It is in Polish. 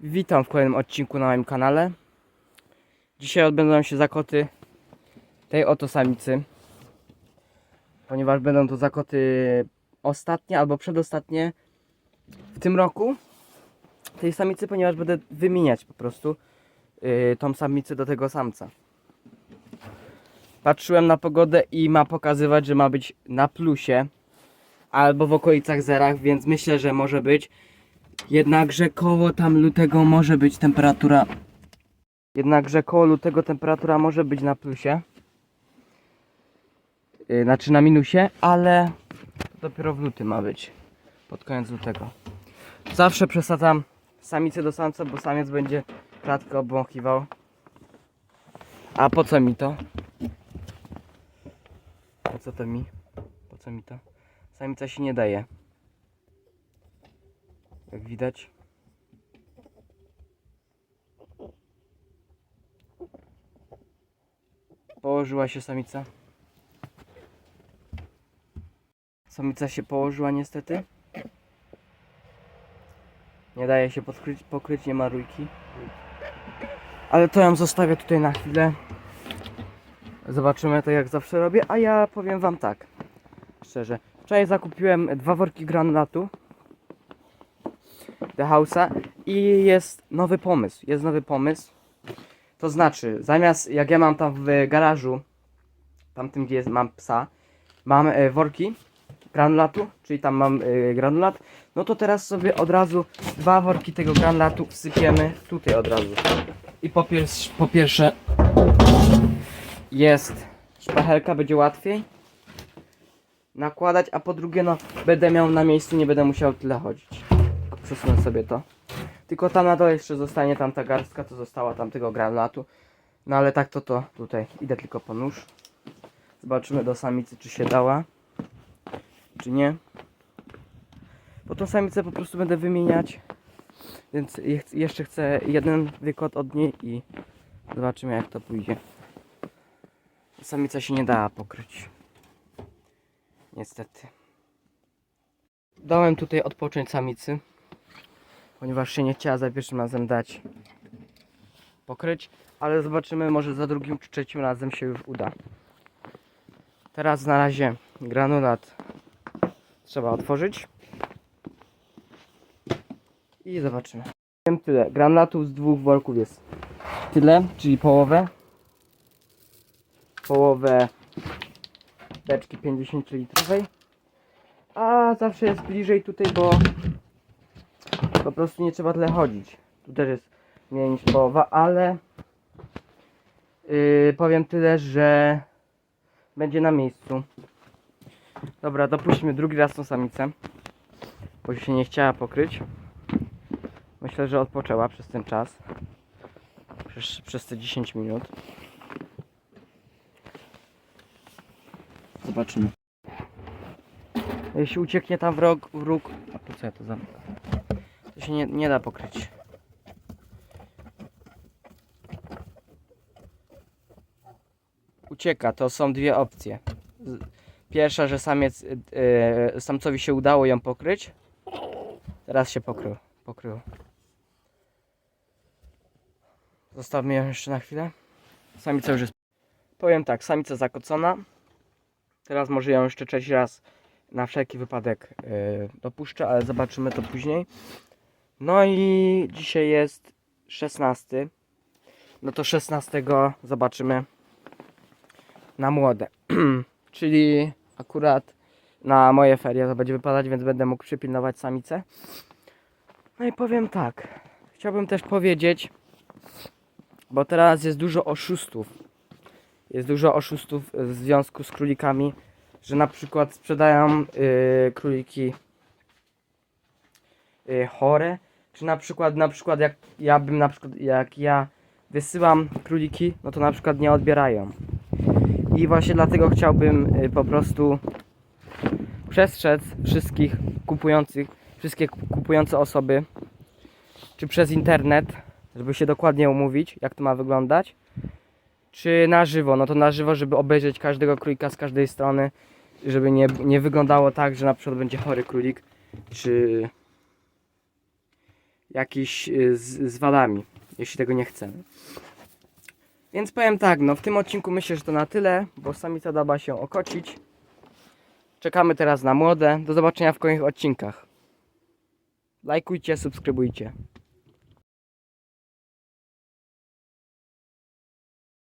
Witam w kolejnym odcinku na moim kanale. Dzisiaj odbędą się zakoty tej oto samicy. Ponieważ będą to zakoty ostatnie albo przedostatnie w tym roku tej samicy, ponieważ będę wymieniać po prostu yy, tą samicę do tego samca. Patrzyłem na pogodę i ma pokazywać, że ma być na plusie albo w okolicach zerach, więc myślę, że może być. Jednakże koło tam lutego może być temperatura. Jednakże koło lutego temperatura może być na plusie. Yy, znaczy na minusie, ale dopiero w luty ma być. Pod koniec lutego. Zawsze przesadzam samicę do samca, bo samiec będzie klatkę obwąchiwał. A po co mi to? Po co to mi? Po co mi to? Samica się nie daje. Jak widać. Położyła się samica. Samica się położyła niestety. Nie daje się podkryć, pokryć, nie ma rójki. Ale to ją zostawię tutaj na chwilę. Zobaczymy to jak zawsze robię, a ja powiem wam tak. Szczerze. Wczoraj zakupiłem dwa worki granulatu. The House'a i jest nowy pomysł. Jest nowy pomysł. To znaczy, zamiast jak ja mam tam w garażu, tamtym gdzie jest, mam psa, mam e, worki granulatu, czyli tam mam e, granulat, no to teraz sobie od razu dwa worki tego granulatu wsypiemy tutaj od razu. I po, piers- po pierwsze jest szpachelka, będzie łatwiej nakładać, a po drugie no będę miał na miejscu, nie będę musiał tyle chodzić. Przesunę sobie to. Tylko tam na dole jeszcze zostanie tam ta garstka, to została tam tego granulatu. No ale tak to to tutaj. Idę tylko po nóż. Zobaczymy do samicy czy się dała. Czy nie. Bo tą samicę po prostu będę wymieniać. Więc je- jeszcze chcę jeden wykład od niej i zobaczymy jak to pójdzie. Samica się nie dała pokryć. Niestety. Dałem tutaj odpocząć samicy, ponieważ się nie chciała za pierwszym razem dać pokryć, ale zobaczymy, może za drugim czy trzecim razem się już uda. Teraz na razie granulat trzeba otworzyć i zobaczymy. Wiem tyle. Granulatów z dwóch worków jest tyle, czyli połowę. Połowę beczki 50 litrowej. A zawsze jest bliżej tutaj, bo po prostu nie trzeba tyle chodzić. Tu też jest mniej niż połowa, ale yy, powiem tyle, że będzie na miejscu. Dobra, dopuśćmy drugi raz tą samicę, bo się nie chciała pokryć. Myślę, że odpoczęła przez ten czas. Przez, przez te 10 minut. Zobaczymy. Jeśli ucieknie tam w róg, w róg a po co ja to za... To się nie, nie da pokryć. Ucieka, to są dwie opcje. Pierwsza, że samiec, yy, samcowi się udało ją pokryć. Teraz się pokrył. pokrył. Zostawmy ją jeszcze na chwilę. Samica już jest. Powiem tak, samica zakocona. Teraz może ją jeszcze trzeci raz na wszelki wypadek yy, dopuszczę, ale zobaczymy to później. No i dzisiaj jest 16. No to 16 zobaczymy na młode. Czyli akurat na moje ferie to będzie wypadać, więc będę mógł przypilnować samicę. No i powiem tak. Chciałbym też powiedzieć, bo teraz jest dużo oszustów. Jest dużo oszustów w związku z królikami, że na przykład sprzedają yy, króliki yy, chore, czy na przykład na przykład jak ja bym na przykład jak ja wysyłam króliki, no to na przykład nie odbierają. I właśnie dlatego chciałbym yy, po prostu przestrzec wszystkich kupujących, wszystkie kup- kupujące osoby, czy przez internet, żeby się dokładnie umówić, jak to ma wyglądać, czy na żywo, no to na żywo, żeby obejrzeć każdego królika z każdej strony, żeby nie, nie wyglądało tak, że na przykład będzie chory królik, czy jakiś y, z, z wadami, jeśli tego nie chcemy. Więc powiem tak, no w tym odcinku myślę, że to na tyle, bo samica daba się okocić. Czekamy teraz na młode. Do zobaczenia w kolejnych odcinkach. Lajkujcie, subskrybujcie.